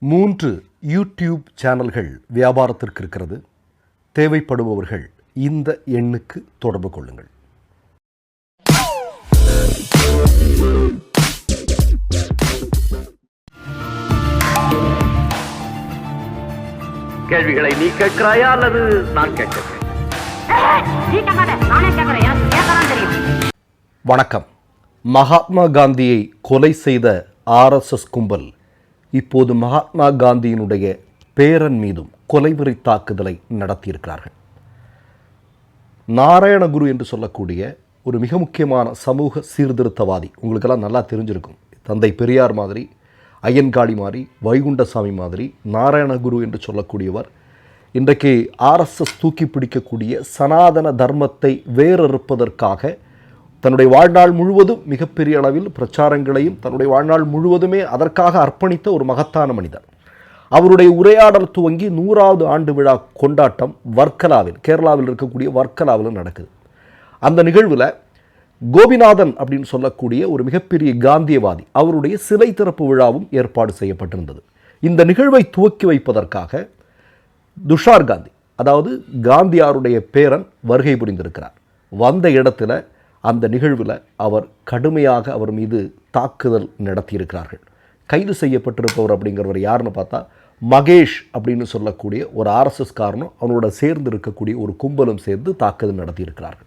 மூன்று யூடியூப் சேனல்கள் வியாபாரத்திற்கு இருக்கிறது. தேவைப்படுபவர்கள் இந்த எண்ணுக்கு தொடர்பு கொள்ளுங்கள். கேள்விகளை நீ கேட்கிறாயா அல்லது நான் கேட்கிறேன் வணக்கம். மகாத்மா காந்தியை கொலை செய்த ஆர்எஸ்எஸ் கும்பல் இப்போது மகாத்மா காந்தியினுடைய பேரன் மீதும் கொலைவெறி தாக்குதலை நடத்தியிருக்கிறார்கள். நாராயணகுரு என்று சொல்லக்கூடிய ஒரு மிக முக்கியமான சமூக சீர்திருத்தவாதி. உங்களுக்கெல்லாம் நல்லா தெரிஞ்சிருக்கும். தந்தை பெரியார் மாதிரி ஐயன்காளி மாதிரி வைகுண்டசாமி மாதிரி நாராயணகுரு என்று சொல்லக்கூடியவர். இன்றைக்கு ஆர்எஸ்எஸ் தூக்கி பிடிக்கக்கூடிய சனாதன தர்மத்தை வேறறுப்பதற்காக தன்னுடைய வாழ்நாள் முழுவதும் மிகப்பெரிய அளவில் பிரச்சாரங்களையும் தன்னுடைய வாழ்நாள் முழுவதுமே அதற்காக அர்ப்பணித்த ஒரு மகத்தான மனிதர். அவருடைய உரையாடல் துவங்கி நூறாவது ஆண்டு விழா கொண்டாட்டம் வர்க்கலாவில் கேரளாவில் இருக்கக்கூடிய வர்க்கலாவில் நடக்குது. அந்த நிகழ்வில் கோபிநாதன் அப்படின்னு சொல்லக்கூடிய ஒரு மிகப்பெரிய காந்தியவாதி அவருடைய சிலை திறப்பு விழாவும் ஏற்பாடு செய்யப்பட்டிருந்தது. இந்த நிகழ்வை துவக்கி வைப்பதற்காக துஷார் காந்தி அதாவது காந்தியாருடைய பேரன் வருகை புரிந்திருக்கிறார். வந்த இடத்துல அந்த நிகழ்வில் அவர் கடுமையாக அவர் மீது தாக்குதல் நடத்தியிருக்கிறார்கள். கைது செய்யப்பட்டிருப்பவர் அப்படிங்கிறவர் யாருன்னு பார்த்தா மகேஷ் அப்படின்னு சொல்லக்கூடிய ஒரு ஆர்எஸ்எஸ் காரணம் அவனோட சேர்ந்து இருக்கக்கூடிய ஒரு கும்பலும் சேர்ந்து தாக்குதல் நடத்தியிருக்கிறார்கள்.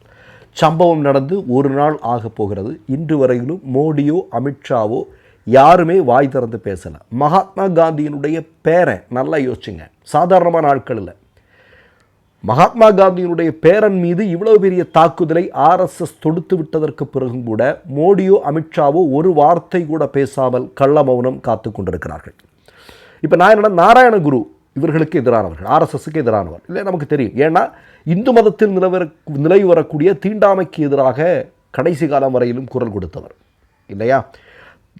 சம்பவம் நடந்து ஒரு நாள் ஆக போகிறது. இன்று வரையிலும் மோடியோ அமித்ஷாவோ யாருமே வாய் திறந்து பேசலை. மகாத்மா காந்தியினுடைய பேரை நல்லா யோசிச்சுங்க. சாதாரணமான ஆட்கள் இல்லை. மகாத்மா காந்தியினுடைய பேரன் மீது இவ்வளவு பெரிய தாக்குதலை ஆர்எஸ்எஸ் தொடுத்து விட்டதற்கு பிறகும் கூட மோடியோ அமித்ஷாவோ ஒரு வார்த்தை கூட பேசாமல் கள்ள மௌனம் காத்து கொண்டிருக்கிறார்கள். இப்போ நான் என்னன்னா நாராயணகுரு இவர்களுக்கு எதிரானவர்கள் ஆர்எஸ்எஸ்க்கு எதிரானவர். இல்லை நமக்கு தெரியும். ஏன்னா இந்து மதத்தில் நிலவர நிலவி வரக்கூடிய தீண்டாமைக்கு எதிராக கடைசி காலம் வரையிலும் குரல் கொடுத்தவர். இல்லையா?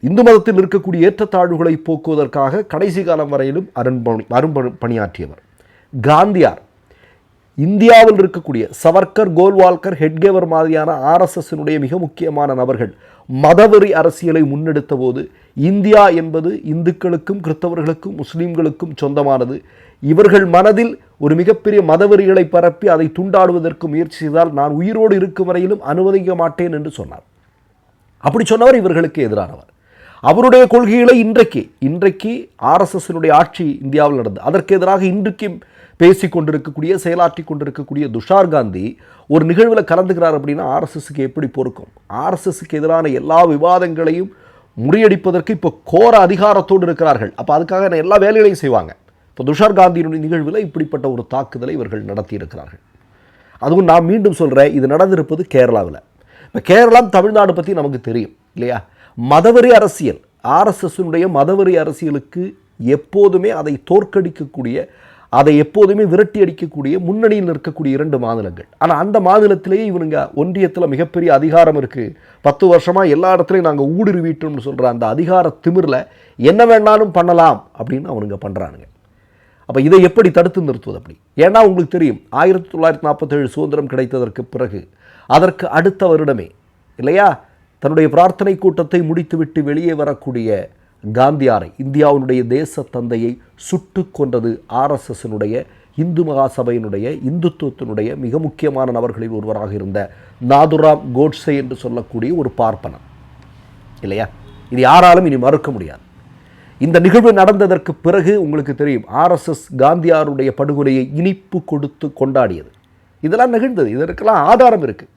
இந்து மதத்தில் இருக்கக்கூடிய ஏற்றத்தாழ்வுகளை போக்குவதற்காக கடைசி காலம் வரையிலும் அருண்பணி அரும்பணி பணியாற்றியவர். காந்தியார். இந்தியாவில் இருக்கக்கூடிய சவர்கர் கோல்வால்கர் ஹெட்கேவர் மாதிரியான ஆர்எஸ்எஸ்னுடைய மிக முக்கியமான நபர்கள் மதவெறி அரசியலை முன்னெடுத்த போது இந்தியா என்பது இந்துக்களுக்கும் கிறிஸ்தவர்களுக்கும் முஸ்லீம்களுக்கும் சொந்தமானது. இவர்கள் மனதில் ஒரு மிகப்பெரிய மதவெறிகளை பரப்பி அதை துண்டாடுவதற்கு முயற்சி செய்தால் நான் உயிரோடு இருக்கும் வரையிலும் அனுமதிக்க மாட்டேன் என்று சொன்னார். அப்படி சொன்னவர் இவர்களுக்கு எதிரானவர். அவருடைய கொள்கைகளை இன்றைக்கு இன்றைக்கு ஆர்எஸ்எஸ்னுடைய ஆட்சி இந்தியாவில் நடந்தது. அதற்கு எதிராக இன்றைக்கு பேசி கொண்டிருக்கக்கூடிய செயலாற்றி கொண்டிருக்கக்கூடிய துஷார் காந்தி ஒரு நிகழ்வில் கலந்துக்கிறார் அப்படின்னா ஆர்எஸ்எஸ்க்கு எப்படி பொறுக்கும்? ஆர்எஸ்எஸ்க்கு எதிரான எல்லா விவாதங்களையும் முறியடிப்பதற்கு இப்போ கோர அதிகாரத்தோடு இருக்கிறார்கள். அப்போ அதுக்காக எல்லா வேலைகளையும் செய்வாங்க? இப்போ துஷார் காந்தியினுடைய நிகழ்வில் இப்படிப்பட்ட ஒரு தாக்குதலை இவர்கள் நடத்தியிருக்கிறார்கள். அதுவும் நான் மீண்டும் சொல்கிறேன் இது நடந்திருப்பது கேரளாவில். இப்போ கேரளா தமிழ்நாடு பற்றி நமக்கு தெரியும் இல்லையா? மதவெறி அரசியல் ஆர்எஸ்எஸ்னுடைய மதவெறி அரசியலுக்கு எப்போதுமே அதை தோற்கடிக்கக்கூடிய அதை எப்போதுமே விரட்டி அடிக்கக்கூடிய முன்னணியில் இருக்கக்கூடிய இரண்டு மாநிலங்கள். ஆனால் அந்த மாநிலத்திலேயே இவனுங்க ஒன்றியத்தில் மிகப்பெரிய அதிகாரம் இருக்குது பத்து வருஷமாக எல்லா இடத்துலையும் நாங்கள் ஊடுருவிட்டோம்னு சொல்கிற அந்த அதிகார திமிரில் என்ன வேணாலும் பண்ணலாம் அப்படின்னு அவனுங்க பண்ணுறானுங்க அப்போ இதை எப்படி தடுத்து நிறுத்துவது அப்படி? ஏன்னா உங்களுக்கு தெரியும் ஆயிரத்தி தொள்ளாயிரத்தி நாற்பத்தேழு சுதந்திரம் கிடைத்ததற்கு பிறகு அதற்கு அடுத்த வருடமே இல்லையா? தன்னுடைய பிரார்த்தனை கூட்டத்தை முடித்துவிட்டு வெளியே வரக்கூடிய காந்தியாரை இந்தியாவினுடைய தேச தந்தையை சுட்டு கொன்றது ஆர்எஸ்எஸ்னுடைய இந்து மகாசபையினுடைய இந்துத்துவத்தினுடைய மிக முக்கியமான நபர்களில் ஒருவராக இருந்த நாதுராம் கோட்ஸே என்று சொல்லக்கூடிய ஒரு பார்ப்பனர் இல்லையா? இது யாராலும் இனி மறுக்க முடியாது. இந்த நிகழ்வு நடந்ததற்கு பிறகு உங்களுக்கு தெரியும் ஆர்எஸ்எஸ் காந்தியாருடைய படுகொலையை இனிப்பு கொடுத்து கொண்டாடியது. இதெல்லாம் நிகழ்ந்தது. இதற்கெல்லாம் ஆதாரம் இருக்கு.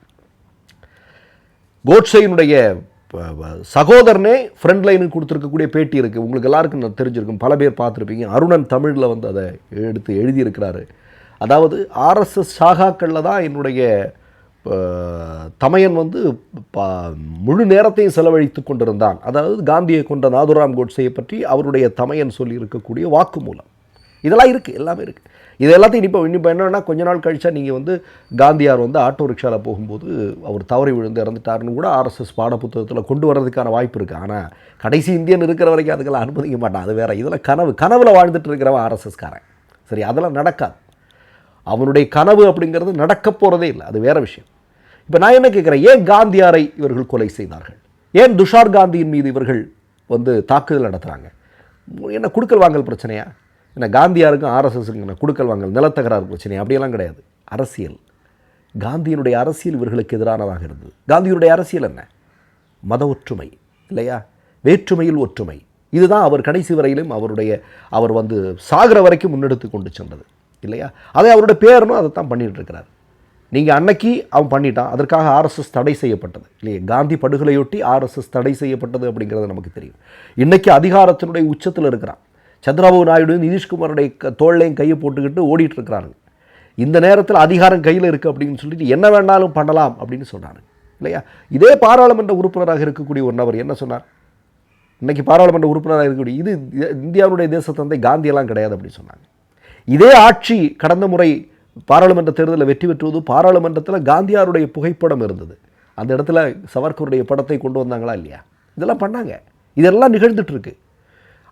கோட்ஸையினுடைய சகோதரனே ஃப்ரண்ட் லைனுக்கு கொடுத்துருக்கக்கூடிய பேட்டி இருக்குது உங்களுக்கு எல்லாருக்கும் நான் தெரிஞ்சிருக்கும். பல பேர் பார்த்துருப்பீங்க. அருணன் தமிழில் வந்து அதை எடுத்து எழுதியிருக்கிறாரு. அதாவது ஆர்எஸ்எஸ் சாகாக்களில் தான் என்னுடைய தமையன் வந்து முழு நேரத்தையும் செலவழித்து கொண்டிருந்தான். அதாவது காந்தியை கொண்ட நாதுராம் கோட்ஸையை பற்றி அவருடைய தமையன் சொல்லி இருக்கக்கூடிய வாக்குமூலம். இதெல்லாம் இருக்குது எல்லாமே இருக்குது இது எல்லாத்தையும் இப்போ இப்போ என்னென்னா கொஞ்ச நாள் கழிச்சா நீங்கள் வந்து காந்தியார் வந்து ஆட்டோ ரிக்ஷாவில் போகும்போது அவர் தவறி விழுந்து இறந்துட்டாருன்னு கூட ஆர்எஸ்எஸ் பாடப்புத்தகத்தில் கொண்டு வர்றதுக்கான வாய்ப்பு இருக்குது ஆனால் கடைசி இந்தியன் இருக்கிற வரைக்கும் அதுக்கெல்லாம் அனுமதிக்க மாட்டான். அது வேற. இதெல்லாம் கனவு கனவில் வாழ்ந்துட்டு இருக்கிறவன் ஆர்எஸ்எஸ்காரன் சரி அதெல்லாம் நடக்காது. அவனுடைய கனவு அப்படிங்கிறது நடக்க போகிறதே இல்லை. அது வேற விஷயம். இப்போ நான் என்ன கேட்குறேன் ஏன் காந்தியாரை இவர்கள் கொலை செய்தார்கள்? ஏன் துஷார் காந்தியின் மீது இவர்கள் வந்து தாக்குதல் நடத்துகிறாங்க என்ன குடுக்கல் வாங்கல் பிரச்சனையா? என்ன காந்தியாருக்கும் ஆர்எஸ்எஸ்க்கு என்ன கொடுக்கல் வாங்கல் நிலத்தகராறு பிரச்சனை அப்படியெல்லாம் கிடையாது. அரசியல். காந்தியினுடைய அரசியல் இவர்களுக்கு எதிரானதாக இருந்தது. காந்தியினுடைய அரசியல் என்ன? மத ஒற்றுமை இல்லையா? வேற்றுமையில் ஒற்றுமை. இதுதான் அவர் கடைசி வரையிலும் அவருடைய அவர் வந்து சாகிற வரைக்கும் முன்னெடுத்து கொண்டு சென்றது இல்லையா? அதை அவருடைய பேரனும் அதை தான் பண்ணிட்டு இருக்கிறார். நீங்கள் அன்னைக்கு அவன் பண்ணிட்டான் அதற்காக ஆர்எஸ்எஸ் தடை செய்யப்பட்டது இல்லையா? காந்தி படுகொலையொட்டி ஆர்எஸ்எஸ் தடை செய்யப்பட்டது அப்படிங்கிறது நமக்கு தெரியும். இன்றைக்கி அதிகாரத்தினுடைய உச்சத்தில் இருக்கிறான். சந்திரபாபு நாயுடு நிதிஷ்குமாருடைய தோல்லையும் கையை போட்டுக்கிட்டு ஓடிட்டு இருக்கிறாங்க இந்த நேரத்தில் அதிகாரம் கையில் இருக்குது அப்படின்னு சொல்லிட்டு என்ன வேணாலும் பண்ணலாம் அப்படின்னு சொன்னாங்க இல்லையா? இதே பாராளுமன்ற உறுப்பினராக இருக்கக்கூடிய ஒரு நபர் என்ன சொன்னார்? இன்னைக்கு பாராளுமன்ற உறுப்பினராக இருக்கக்கூடிய இது இந்தியாவுடைய தேசத்தந்தை காந்தியெல்லாம் கிடையாது அப்படின்னு சொன்னாங்க. இதே ஆட்சி கடந்த முறை பாராளுமன்ற தேர்தலில் வெற்றி பெற்றுவது பாராளுமன்றத்தில் காந்தியாருடைய புகைப்படம் இருந்தது. அந்த இடத்துல சவர்கருடைய படத்தை கொண்டு வந்தாங்களா இல்லையா? இதெல்லாம் பண்ணாங்க. இதெல்லாம் நிகழ்ந்துட்டுருக்கு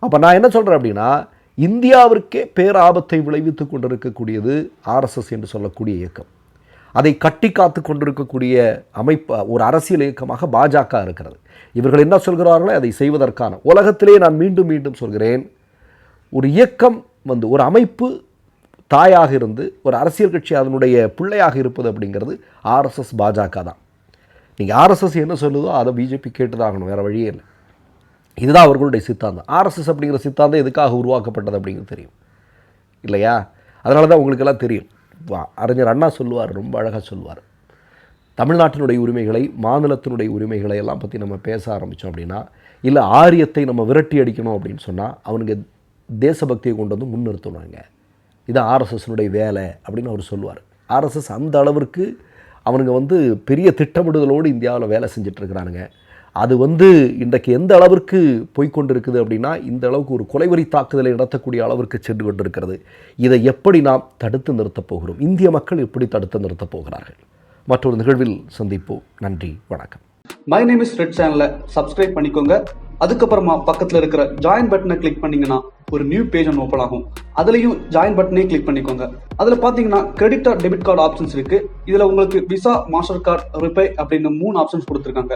அப்போ நான் என்ன சொல்கிறேன் அப்படின்னா இந்தியாவிற்கே பேராபத்தை விளைவித்து கொண்டிருக்கக்கூடியது ஆர்எஸ்எஸ் என்று சொல்லக்கூடிய இயக்கம். அதை கட்டி காத்து கொண்டிருக்கக்கூடிய அமைப்பு ஒரு அரசியல் இயக்கமாக பாஜக இருக்கிறது. இவர்கள் என்ன சொல்கிறார்களோ? அதை செய்வதற்கான. உலகத்திலே நான் மீண்டும் மீண்டும் சொல்கிறேன் ஒரு இயக்கம் வந்து ஒரு அமைப்பு தாயாக இருந்து ஒரு அரசியல் கட்சி அதனுடைய பிள்ளையாக இருப்பது அப்படிங்கிறது ஆர்எஸ்எஸ் பாஜக தான். நீங்கள் ஆர்எஸ்எஸ் என்ன சொல்லுதோ அதை பிஜேபி கேட்டுதாகணும். வேறு வழியே இல்லை. இதுதான் அவர்களுடைய சித்தாந்தம். ஆர்எஸ்எஸ் அப்படிங்கிற சித்தாந்தம் எதுக்காக உருவாக்கப்பட்டது அப்படிங்கிறது தெரியும். இல்லையா? அதனால தான் உங்களுக்கெல்லாம் தெரியும். வா- அறிஞர் அண்ணா சொல்லுவார் ரொம்ப அழகாக சொல்லுவார். தமிழ்நாட்டினுடைய உரிமைகளை மாநிலத்தினுடைய உரிமைகளை எல்லாம் பற்றி நம்ம பேச ஆரம்பித்தோம் அப்படின்னா இல்லை ஆரியத்தை நம்ம விரட்டி அடிக்கணும் அப்படின்னு சொன்னால் அவனுங்க தேசபக்தியை கொண்டு வந்து முன்னிறுத்துவாங்க இது ஆர்எஸ்எஸ்னுடைய வேலை அப்படின்னு அவர் சொல்லுவார். ஆர்எஸ்எஸ் அந்த அளவிற்கு அவனுங்க வந்து பெரிய திட்டமிடுதலோடு இந்தியாவில் வேலை செஞ்சிட்ருக்கிறானுங்க அது வந்து இன்றைக்கு எந்த அளவிற்கு போய்கொண்டிருக்குது அப்படின்னா இந்த அளவுக்கு ஒரு கொலைவரி தாக்குதலை நடத்தக்கூடிய அளவிற்கு சென்று கொண்டிருக்கிறது. இதை எப்படி நாம் தடுத்து நிறுத்தப் போகிறோம்? இந்திய மக்கள் எப்படி தடுத்து நிறுத்தப் போகிறார்கள்? மற்றொரு நிகழ்வில் சந்திப்போம். நன்றி வணக்கம். மை நேம் இஸ் ரெட் சேனலை சப்ஸ்கிரைப் பண்ணிக்கோங்க. அதுக்கப்புறமா பக்கத்தில் இருக்கிற ஜாயின் பட்டனை கிளிக் பண்ணீங்கன்னா ஒரு நியூ பேஜ் ஒன்று ஓப்பன் ஆகும். அதுலேயும் ஜாயின் பட்டனே கிளிக் பண்ணிக்கோங்க. அதில் பார்த்தீங்கன்னா credit or debit card options இருக்கு. இதில் உங்களுக்கு விசா மாஸ்டர் கார்டு ரிப்பே அப்படின்னு மூணு ஆப்ஷன்ஸ் கொடுத்துருக்காங்க.